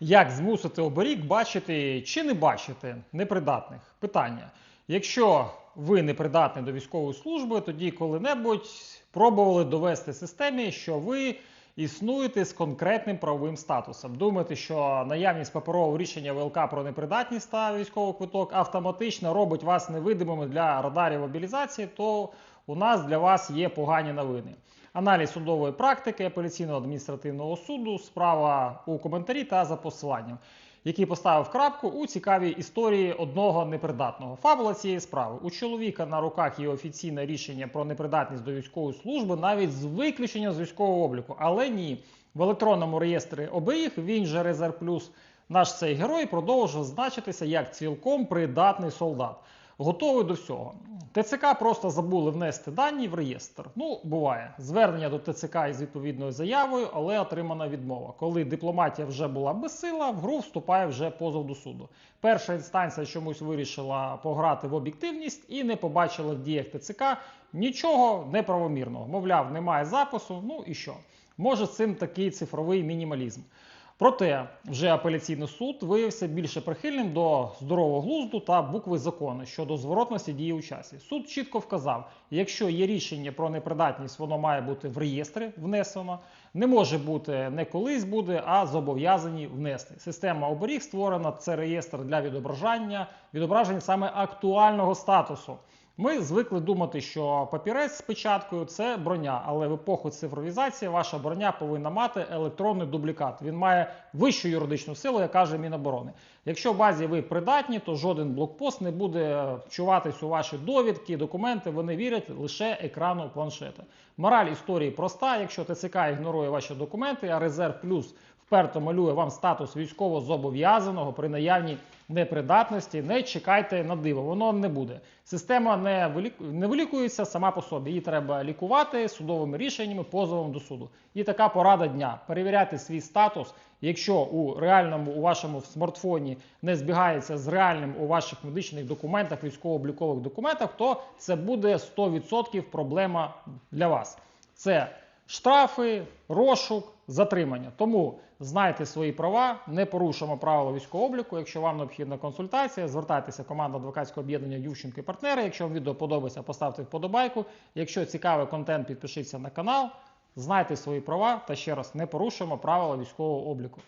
Як змусити оберіг бачити чи не бачити непридатних? Питання. Якщо ви непридатний до військової служби, тоді коли-небудь пробували довести системі, що ви існуєте з конкретним правовим статусом. Думаєте, що наявність паперового рішення ВЛК про непридатність та військовий квиток автоматично робить вас невидимими для радарів мобілізації, то у нас для вас є погані новини. Аналіз судової практики апеляційного адміністративного суду, справа у коментарі та за посиланням, який поставив крапку у цікавій історії одного непридатного. Фабула цієї справи. У чоловіка на руках є офіційне рішення про непридатність до військової служби, навіть з виключенням з військового обліку. Але ні, в електронному реєстрі обеїх він же Резерв Плюс. Наш цей герой продовжує значитися як цілком придатний солдат. Готовий до всього. ТЦК просто забули внести дані в реєстр. Ну, буває. Звернення до ТЦК із відповідною заявою, але отримана відмова. Коли дипломатія вже була безсила, в гру вступає вже позов до суду. Перша інстанція чомусь вирішила пограти в об'єктивність і не побачила в діях ТЦК нічого неправомірного. Мовляв, немає запису. Ну і що? Може, цим такий цифровий мінімалізм. Проте вже апеляційний суд виявився більше прихильним до здорового глузду та букви закону щодо зворотності дії у часі. Суд чітко вказав, якщо є рішення про непридатність, воно має бути в реєстрі внесено. Не може бути не колись буде, а зобов'язані внести. Система оберіг створена. Це реєстр для відображення, відображення саме актуального статусу. Ми звикли думати, що папірець з печаткою це броня, але в епоху цифровізації ваша броня повинна мати електронний дублікат. Він має вищу юридичну силу, як каже Міноборони. Якщо в базі ви придатні, то жоден блокпост не буде вчуватись у ваші довідки, документи. Вони вірять лише екрану планшета. Мораль історії проста. Якщо ТЦК ігнорує ваші документи, а резерв плюс вперто малює вам статус військово зобов'язаного при наявній непридатності, не чекайте на диво, воно не буде. Система не, не вилікується сама по собі. Її треба лікувати судовими рішеннями, позовом до суду. І така порада дня: перевіряти свій статус. Якщо у реальному у вашому смартфоні не збігається з реальним у ваших медичних документах, військово-облікових документах, то це буде 100% проблема для вас. Це штрафи, розшук, затримання. Тому знайте свої права, не порушуємо правила військового обліку. Якщо вам необхідна консультація, звертайтеся команда адвокатського об'єднання Ющенко і партнери. Якщо вам відео подобається, поставте вподобайку. Якщо цікавий контент, підпишіться на канал. Знайте свої права та ще раз не порушуємо правила військового обліку.